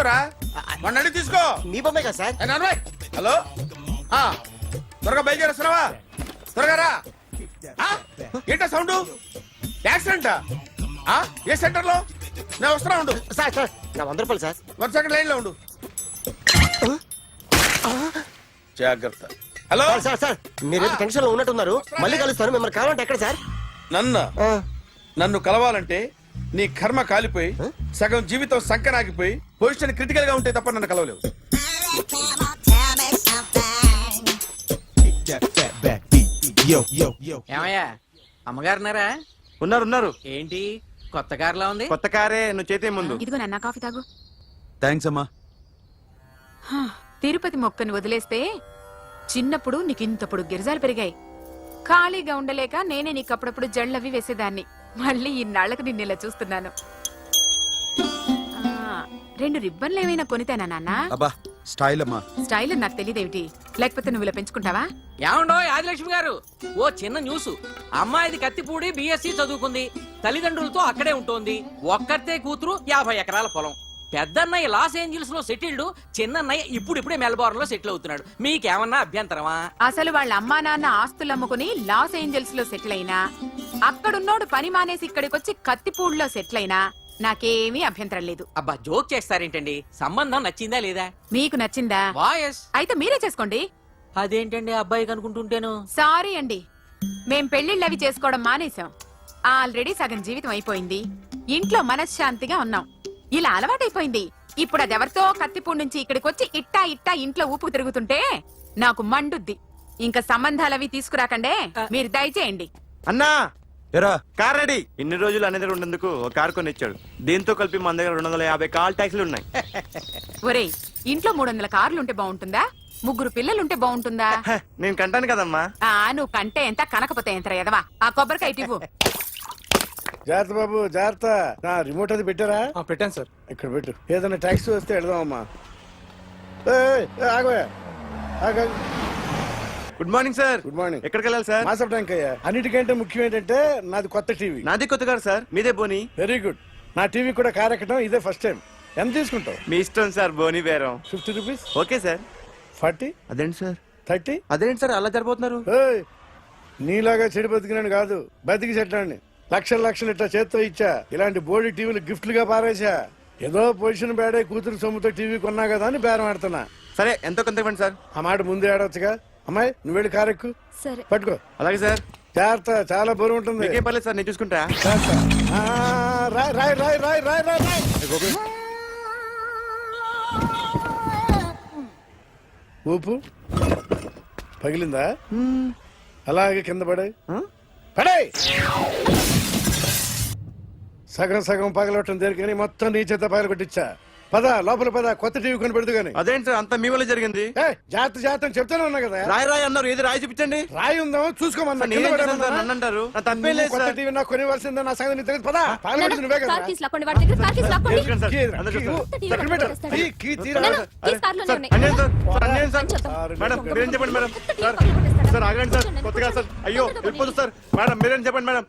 తీసుకోరా? మొన్న అడిగి తీసుకో. మీ బొమ్మే కదా సార్. నాన్నబాయ్, హలో? ఆ, త్వరగా బయలుదేరేస్తున్నావా? త్వరగా రా. ఆ, ఏంటా సౌండ్? యాక్సిడెంటా? ఆ, ఏ సెంటర్లో నేను వస్తున్నా ఉండు. సార్ సార్ నా వంద రూపాయలు సార్. వన్ సెకండ్ లైన్లో ఉండు జాగ్రత్త. హలో? సార్ సార్ సార్ మీరు టెన్షన్లో ఉన్నట్టున్నారు. మళ్ళీ కలుస్తాను. మిమ్మల్ని కావాలంటే ఎక్కడ సార్? నన్ను. నన్ను కలవాలంటే నీ కర్మ కాలిపోయి సగం జీవితం సంకరాగిపోయి పొజిషన్ క్రిటికల్గా ఉంటే తప్ప నన్ను కలవలేవు. ఏమయ్యా? అమ్మగారున్నారా? ఉన్నారు ఉన్నారు. ఏంటి? కొత్త కారులా ఉంది? కొత్త కారే నువ్వు చేతే ముందు. ఇదిగో నాన్న కాఫీ తాగు. థ్యాంక్స్ అమ్మా. హా, తిరుపతి మొక్కను వదిలేస్తే చిన్నప్పుడు నీకింతప్పుడు గిరిజాలు పెరిగాయి. ఖాళీగా ఉండలేక నేనే నీకు అప్పుడప్పుడు జళ్ళవి వేసేదాన్ని. మళ్ళీ ఇన్నాళ్ళకు నిన్ను ఇలా చూస్తున్నాను. ఆ, రెండు రిబ్బన్లు ఏమైనా కొనితేనా నాన్న? అబ్బా స్టైల్ అమ్మా. స్టైల్ నాకు తెలియదేమిటి లేకపోతే నువ్వు ఇలా పెంచుకుంటావా? ఏమండో ఆదిలక్ష్మి గారు? ఓ చిన్న న్యూస్. అమ్మాయిది కత్తిపూడి బిఎస్సి చదువుకుంది. తల్లిదండ్రులతో అక్కడే ఉంటోంది. ఒక్కతే కూతురు యాభై ఎకరాల పొలం. పెద్దన్నయ్య లాస్ ఏంజల్స్లో సెటిల్డ్ చిన్నన్నయ్య ఇప్పుడిప్పుడే మెల్బోర్న్లో సెటిల్ అవుతున్నాడు. మీకేమన్నా అభ్యంతరమా? అసలు వాళ్ళ అమ్మా నాన్న ఆస్తులు అమ్ముకుని లాస్ ఏంజల్స్లో సెటిల్ అయినా అక్కడున్నోడు పని మానేసి ఇక్కడికొచ్చి కత్తిపూడిలో సెటిల్ అయినా నాకేమీ అభ్యంతరం లేదు. అబ్బా జోక్ చేస్తారేంటండి? సంబంధం నచ్చిందా లేదా? మీకు నచ్చిందా? వాయస్. అయితే మీరే చేసుకోండి. అదేంటండి అబ్బాయి అనుకుంటుంటేను సారీ అండి. మేం పెళ్ళిళ్ళు అవి చేసుకోవడం మానేశాం. ఆల్రెడీ సగం జీవితం అయిపోయింది. ఇంట్లో మనశ్శాంతిగా ఉన్నాం. ఇలా అలవాటైపోయింది. ఇప్పుడు అదెవరితో కత్తిపూడి నుంచి ఇక్కడికి వచ్చి ఇట్టా ఇట్టా ఇంట్లో ఊపు తిరుగుతుంటే నాకు మండుద్ది. ఇంకా సంబంధాలవి తీసుకురాకండే. మీరు దయచేయండి. అన్నా! ఎరా కార్ రెడీ. ఇన్ని రోజులు అనే దగ్గర ఉండేందుకు ఒక కార్ కొని ఇచ్చాడు దీంతో కలిపి మన దగ్గర రెండు వందల యాభై కాల్ ట్యాక్సీలు ఉన్నాయి. ఒరేయ్ ఇంట్లో మూడు వందల కార్లుంటే బాగుంటుందా? ముగ్గురు పిల్లలుంటే బాగుంటుందా? హ, నేను కంటాను కదమ్మా. ఆ నువ్వు కంటే ఎంత కనకపోతే ఎంత ఎదవా? ఆ కొబ్బరికాయ ఇటు ఇవ్వు. జాగ్రత్త బాబు జాగ్రత్త. నా రిమోట్ అది పెట్టారా? పెట్టాను సార్. ఇక్కడ పెట్టు. ఏదైనా ట్యాక్సీ వస్తే వెళదామమ్మా. ఆగోయా ఆగు, ఆగు. Good morning sir. Good morning. ఎక్కడికి వెళ్ళాలి సార్ మాసప్ ట్యాంక్ అయ్యా. అన్నిటికంటే ముఖ్యం ఏంటంటే నాది కొత్త టీవీ. నాది కొత్త కారు సార్. మీదే బోని. వెరీ గుడ్ నా టీవీ కూడా కార్ ఎక్కడం ఇదే ఫస్ట్ టైం ఎంత తీసుకుంటావు? మీ ఇష్టం సార్ బోని బేరం fifty rupees okay sir. Forty అదేంటి సార్? థర్టీ అదేంటి సార్ అలా జరిపోతున్నారు నీలాగా చెడు బతికినాను కాదు. బతికి చెట్లాన్ని. లక్షల లక్షలు ఇట్లా చేత్తో ఇచ్చా. ఇలాంటి బోడి టీవీలు గిఫ్ట్లుగా పారేసా ఏదో పొజిషన్ బేడే కూతురు సొమ్ముతో టీవీ కొన్నా కదా అని బేరం ఆడుతున్నా. సరే ఎంతో కొంత ఇవ్వండి సార్. ఆ మాట ముందే ఆడవచ్చుగా? అమ్మాయి నువ్వు వెళ్ళి కారు ఎక్కు. సరే. పట్టుకో. అలాగే సార్. జాగ్రత్త చాలా బరువు ఉంటుంది. మీకేం పర్లేదు సార్ నేను చూసుకుంటా. జాగ్రత్త. ఆ, రాయ్ రాయ్ రాయ్ రాయ్ రాయ్ రాయ్ రాయ్. ఊపు. పగిలిందా? అలాగే కింద పడే పడే సగం సగం పగలవటం దేనికని మొత్తం నీ చేత పగల కొట్టించా పద లోపల పద కొత్త టీవీ కొని. పెడదు గాని అదేంటి సార్ అంతా మీ వల్ల జరిగింది? ఏ, జాగ్రత్త జాగ్రత్త అని చెప్తానే ఉన్నా కదా. రాయి రాయి అన్నారు ఏది రాయి చూపించండి? రాయి ఉందామో చూసుకోమన్నా అంటారు కొత్త టీవీ నాకు కొనివ్వాల్సిందే నా సంగతి తెలియదు. పద నువ్వే కదా. చెప్పండి మేడం? సార్ ఆగండి సార్ కొత్తగా సార్. అయ్యో. వెళ్ళిపోదు సార్? మేడం మీరేం చెప్పండి మేడం?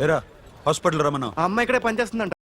ఎరా హాస్పిటల్ రమ్మన్నా అమ్మ అమ్మాయి ఇక్కడే పనిచేస్తుందంట.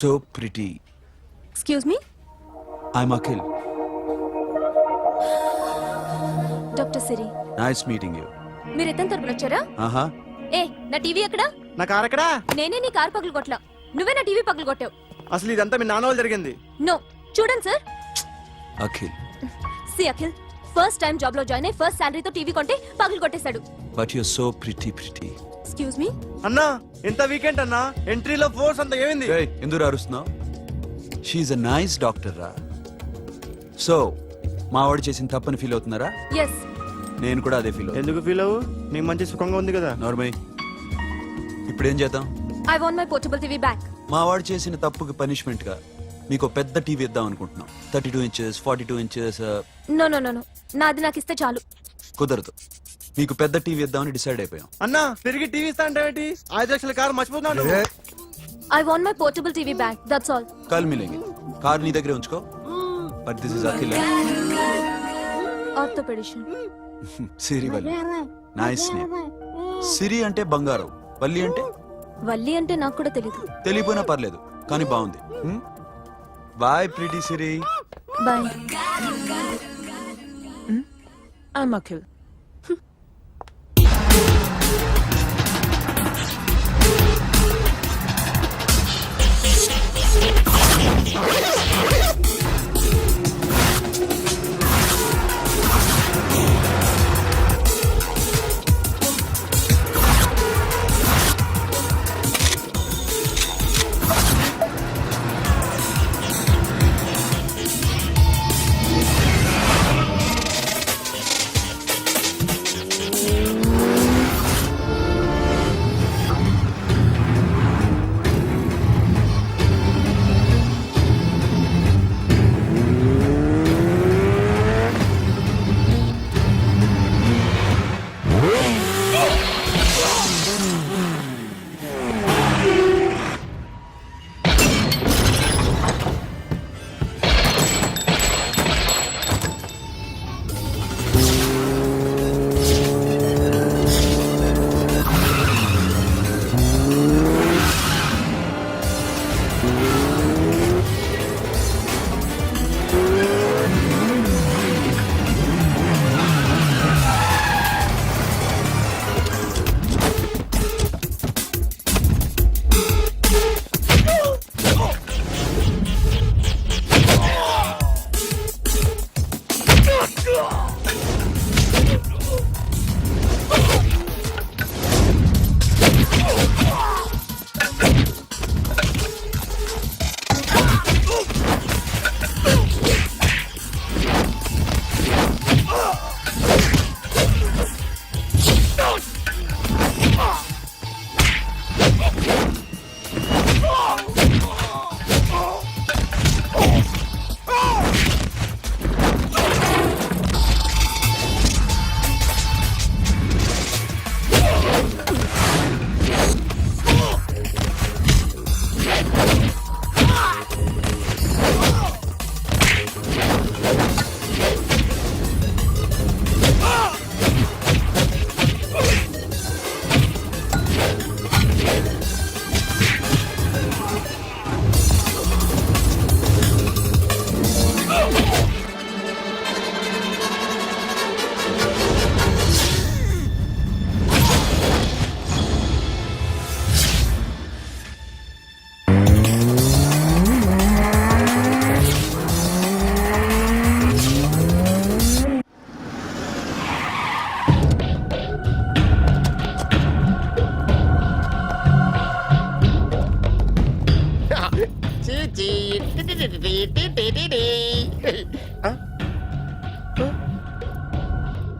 So pretty excuse me I'm Akhil doctor Siri nice meeting you మీరు ఎత్తని తరపున వచ్చారా? ఆహా. ఏ నా టీవీ ఎక్కడ? నా కార్ ఎక్కడా? నేనే నీ కార్ పగలు కొట్టలా నువ్వే నా టీవీ పగలు కొట్టావు. అసలు ఇదంతా మీ నాన్న వాళ్ళు జరిగింది. నో చూడండి sir. Akhil see Akhil first time జాబ్లో జాయిన్ అయ్యి ఫస్ట్ శాలరీతో టీవీ కొంటే పగలు కొట్టేశాడు. But you so pretty pretty excuse me అన్నా ఎంత వీకెండ్ అన్నా ఎంట్రీలో ఫోర్స్ అంత ఏమైంది? ఎందుకు అరుస్తున్నావు షీఈ్ అ నైస్ డాక్టర్ రా. సో మా వాడు చేసిన తప్పని ఫీల్ అవుతున్నారా? ఎస్ నేను కూడా అదే ఫీల్ అవుతున్నా ఎందుకు ఫీల్ అవ్వు? నీకు మంచి సుఖంగా ఉంది కదా. నార్మల్ ఇప్పుడు ఏం చేద్దాం? I want my portable TV back మా వాడు చేసిన తప్పుకి పనిష్మెంట్గా మీకు పెద్ద టీవీ ఇద్దాం అనుకుంటున్నాం. Thirty two inches forty two inches no no no no నాది నాకు ఇస్తే చాలు. కుదరదు. మీకు పెద్ద టీవీ ఇద్దామని డిసైడ్ అయిపోయాం. అన్నా తిరిగి టీవీ ఇస్తా అంటే ఏంటి? ఐదు లక్షల కారు మర్చిపోతున్నావు నువ్వు. I want my portable TV back that's all కల్ మిలేంగి కార్ నీ దగ్గరే ఉంచుకో. But this is Akhil orthopedician Siri Valli. Nice name Siri అంటే బంగారం. వల్లి అంటే? వల్లి అంటే నాకు కూడా తెలీదు. తెలియపోయినా పర్లేదు కానీ బాగుంది. Bye pretty Siri. Bye I'm Akhil. Oh,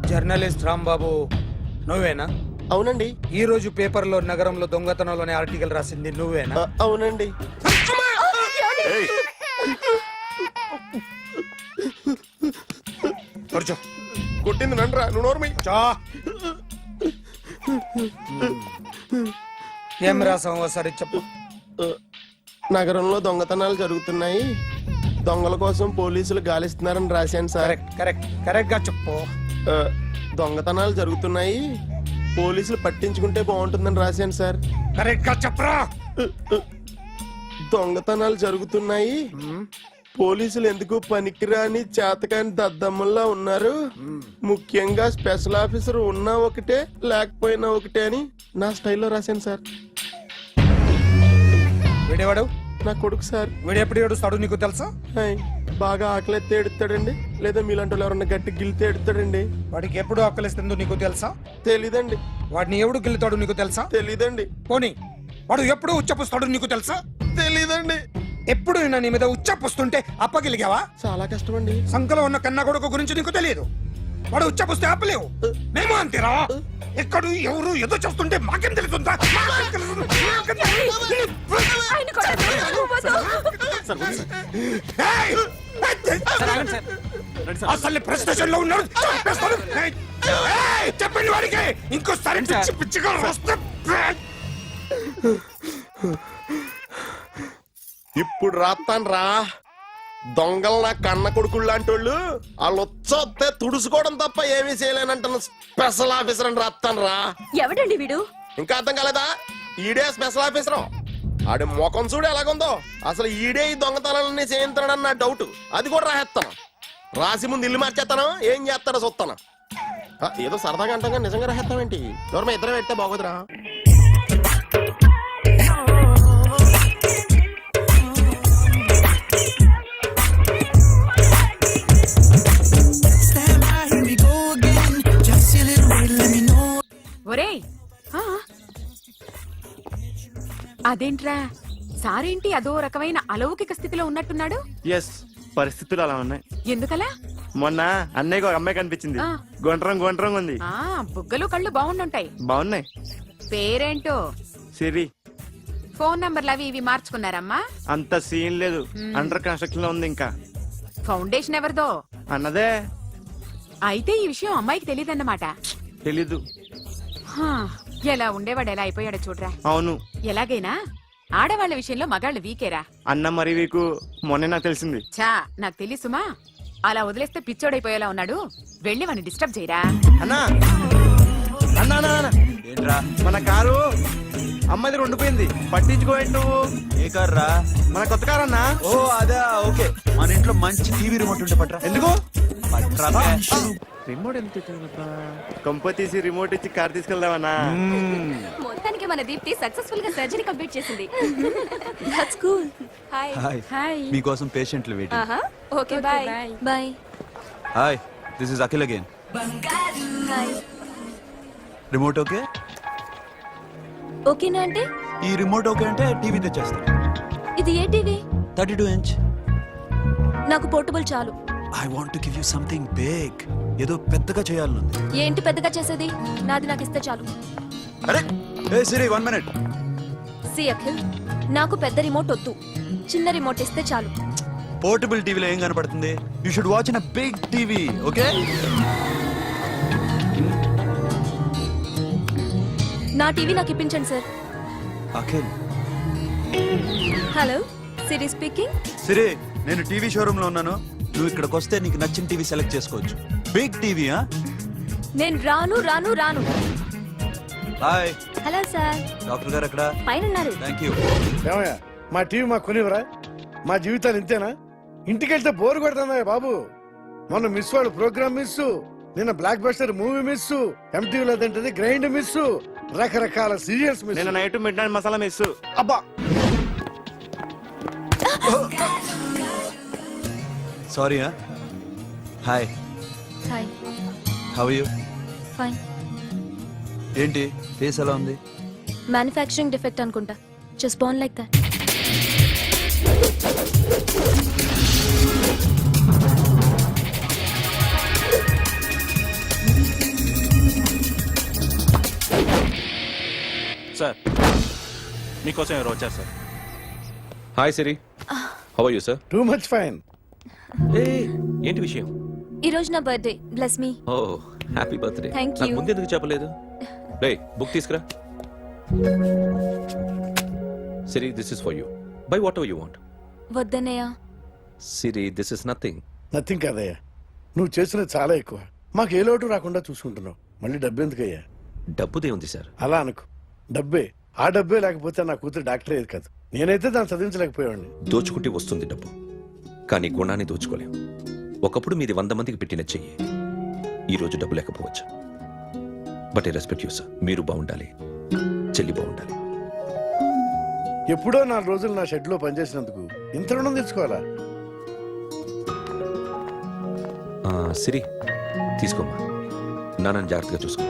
journalist Rambabu నువ్వేనా? అవునండి. ఈ రోజు పేపర్లో నగరంలో దొంగతనంలోనే ఆర్టికల్ రాసింది నువ్వేనా? అవునండి. కొట్టింది నండ్రా నువ్వు నోర్మి చా. ఏం రాసావు ఒకసారి చెప్పు. నగరంలో దొంగతనాలు జరుగుతున్నాయి. దొంగల కోసం పోలీసులు గాలిస్తున్నారని రాశాను సార్. కరెక్ట్ కరెక్ట్ కరెక్ట్గా చెప్పు. ఆ, దొంగతనాలు జరుగుతున్నాయి. పోలీసులు పట్టించుకుంటే బాగుంటుందని రాశాను సార్. కరెక్ట్గా చెప్పరా? దొంగతనాలు జరుగుతున్నాయి. పోలీసులు ఎందుకు పనికిరాని చేతకాని దద్దమ్మల్లా ఉన్నారు? ముఖ్యంగా స్పెషల్ ఆఫీసర్ ఉన్నా ఒకటే లేకపోయినా ఒకటే అని నా స్టైల్లో రాశాను సార్. వీడేవాడు? నా కొడుకు సార్. వీడు ఎప్పుడు ఏడుస్తాడు నీకు తెలుసా? హాయ్, బాగా ఆకలిస్తే ఎడుతాడండి లేదా మీలాంటి వాళ్ళు ఎవరన్నా గట్టి గిల్తే ఎడుతాడండి వాడికి ఎప్పుడు ఆకలిస్తుందో నీకు తెలుసా? తెలీదండి. వాడిని ఎవడు గిల్లుతాడు నీకు తెలుసా? తెలీదండి. పోనీ వాడు ఎప్పుడు ఉచ్చపుస్తాడు నీకు తెలుసా? తెలీదండి. ఎప్పుడు నిన్న నీ మీద ఉచ్చపుస్తుంటే అప్పగిలిగావా? చాలా కష్టం అండి సంకలో ఉన్న కన్న కొడుకు గురించి నీకు తెలియదు వాడు ఉచ్చపుస్తే ఆపలేవు మేము అంతేరా ఎక్కడు ఎవరు ఏదో చేస్తుంటే మాకేం తెలుస్తుందా మాకేం తెలుస్తుంది? మాకేం తెలుస్తుంది? ఆయన కొట్టొద్దు. వద్దు. ఏయ్! అసలు స్టేషన్లో ఉన్నాడు చంపేస్తాను. ఏయ్! ఏయ్! చెప్పండి వాడికి ఇంకోసారి పిచ్చి పిచ్చిగా వస్తే ఇప్పుడు రాత్తాను రా దొంగలు నా కన్న కొడుకులు లాంటి వాళ్ళు వాళ్ళు వచ్చొస్తే తుడుచుకోవడం తప్ప ఏమీ చేయలేనంటున్న స్పెషల్ ఆఫీసర్ అని రాత్తాను రా ఎవడండి వీడు? ఇంకా అర్థం కాలేదా? ఈడే స్పెషల్ ఆఫీసర్. ఆడి ముఖం చూడు ఎలాగుందో. అసలు ఈడే ఈ దొంగతనాలన్నీ చేయించాడని నా డౌట్. అది కూడా రాసేస్తాను. రాసి ముందు ఇల్లు మార్చేస్తాను. ఏం చేస్తాడో చూస్తాను. ఏదో సరదాగా అంటాం నిజంగా రాసేస్తామేంటి ఎవరు ఇద్దరం పెడితే బాగోదురా. అదేంట్రా? సారేంటి అదో రకమైన అలౌకిక స్థితిలో ఉన్నట్టున్నాడు? ఎస్ పరిస్థితులు అలా ఉన్నాయి. ఎందుకలా? మొన్న అన్నయ్యకి ఒక అమ్మాయి కనిపించింది. ఆ. గుండ్రం గుండ్రం ఉంది. ఆ బుగ్గలు కళ్ళు బాగుండుంటాయి. బాగున్నాయి. పేరేంటో? సిరి. ఫోన్ నంబర్లు అవి ఇవి మార్చుకున్నారమ్మా? అంత సీన్ లేదు. అండర్ కన్స్ట్రక్షన్లో ఉంది ఇంకా. ఫౌండేషన్ ఎవరిదో? అన్నదే. అయితే ఈ విషయం అమ్మాయికి తెలియదన్నమాట తెలీదు. హా, ఎలా ఉండేవాడు ఎలా అయిపోయాడో చూడరా. అవును. ఎలాగైనా ఆడవాళ్ళ విషయంలో మగాళ్ళు వీకేరా. అన్న మరి వీకు మొన్నే నాకు తెలిసింది. చా నాకు తెలుసుమా అలా వదిలేస్తే పిచ్చోడైపోయేలా ఉన్నాడు. వెళ్ళి వాడిని డిస్టర్బ్ చేయరా. అన్నా. అన్నా అన్నా, అన్నా. ఏంట్రా? మన కారు అమ్మాయిది ఉండిపోయింది పట్టించుకోండి నువ్వు ఏ కార్ రా మన కొత్త కారు అన్నా. ఓ అదా ఓకే. మన ఇంట్లో మంచి టీవీ రిమోట్ ఉంటే పట్రా. ఎందుకు? పట్రా బే. రిమోట్ ఎంత? కొంప తీసి రిమోట్ ఇచ్చి కార్ తీసుకెళ్దామన్నా మొత్తానికి మన దీప్తి సక్సెస్ఫుల్గా సర్జరీ కంప్లీట్ చేసింది. That's cool hi hi hi మీకోసం పేషెంట్లు వెయిటింగ్ ఆహా okay bye bye hi this is Akhil again hi remote okay ఓకేనా అంటే ఈ రిమోట్ ఓకే అంటే టీవీ తెచ్చేస్తా. ఇది ఏ టీవీ థర్టీ టూ ఇంచ్ నాకు పోర్టబుల్ చాలు. I want to give you something big ఏదో పెద్దగా చేయాలనుంది. ఏంటి పెద్దగా చేసేది? నాది నాకు ఇస్తే చాలు. అరే! ఏ Siri one minute see Akhil నాకు పెద్ద రిమోట్ వద్దు. చిన్న రిమోట్ ఇస్తే చాలు. పోర్టబుల్ టీవీలో ఏం కనపడుతుంది? You should watch in big TV okay నా టీవీ నాకు ఇప్పించండి sir Akhil hello Siri speaking Siri నేను టీవీ షోరూమ్లో ఉన్నాను. నువ్వు ఇక్కడికి వస్తే నీకు నచ్చిన టీవీ సెలెక్ట్ చేసుకోవచ్చు. బిగ్ టీవీ నేను రాను రాను రాను. Hi hello sir. డాక్టర్ గారు అక్కడ పైన ఉన్నారు థ్యాంక్ యూ ఏమయ్యా మా టీవీ మాకు కొనివరా మా జీవితాలు ఇంతేనా? ఇంటికి వెళ్తే బోరు కొడుతుందా బాబు. మొన్న మిస్ వాళ్ళు ప్రోగ్రామ్ మిస్ నిన్న బ్లాక్ బస్టర్ మూవీ మిస్ ఎంటీవీలో తింటది గ్రైండ్ మిస్ రకరకాల సీరియల్స్ మిస్ నేను night midnight masala miss అబ్బా! Sorry hi hi how you fine ఏంటి? ఫేస్ ఎలా ఉంది? మ్యానుఫ్యాక్చరింగ్ డిఫెక్ట్ అనుకుంటా. Just bone like that sir మీకోసం ఎవరు వచ్చారు sir hi Siri how are you sir too much fine ఏ ఏంటి విషయం? ఈ రోజు నా birthday bless me oh happy birthday Thank నాకు you. ముందు ఎందుకు చెప్పలేదు? రే బుక్ తీసుకురా. Siri this is for you buy whatever you want వద్దన్నయ్య. Siri this is nothing nothing కాదయ్యా. నువ్వు చేసినది చాలా ఎక్కువ. మాకు ఏ లోటు రాకుండా చూసుకుంటున్నావు. మళ్ళీ డబ్బు ఎందుకయ్యా? డబ్బుదే ఉంది సార్. అలా అనుకు. డబ్బే. ఆ డబ్బే లేకపోతే నా కూతురు డాక్టర్ అయ్యేది కాదు. నేనైతే దాన్ని చదివించలేకపోయాడిని దోచుకుంటే వస్తుంది డబ్బు. కానీ గుణాన్ని దోచుకోలేం. ఒకప్పుడు మీది వంద మందికి పెట్టిన చెయ్యి. ఈ రోజు డబ్బు లేకపోవచ్చు. But I respect you sir. మీరు బాగుండాలి. చెల్లి బాగుండాలి. ఎప్పుడో నాలుగు రోజులు నా షెడ్లో పనిచేసినందుకు ఇంత రుణం తెచ్చుకోవాలా సిరి తీసుకోమ్మా. నాన్నని జాగ్రత్తగా చూసుకో.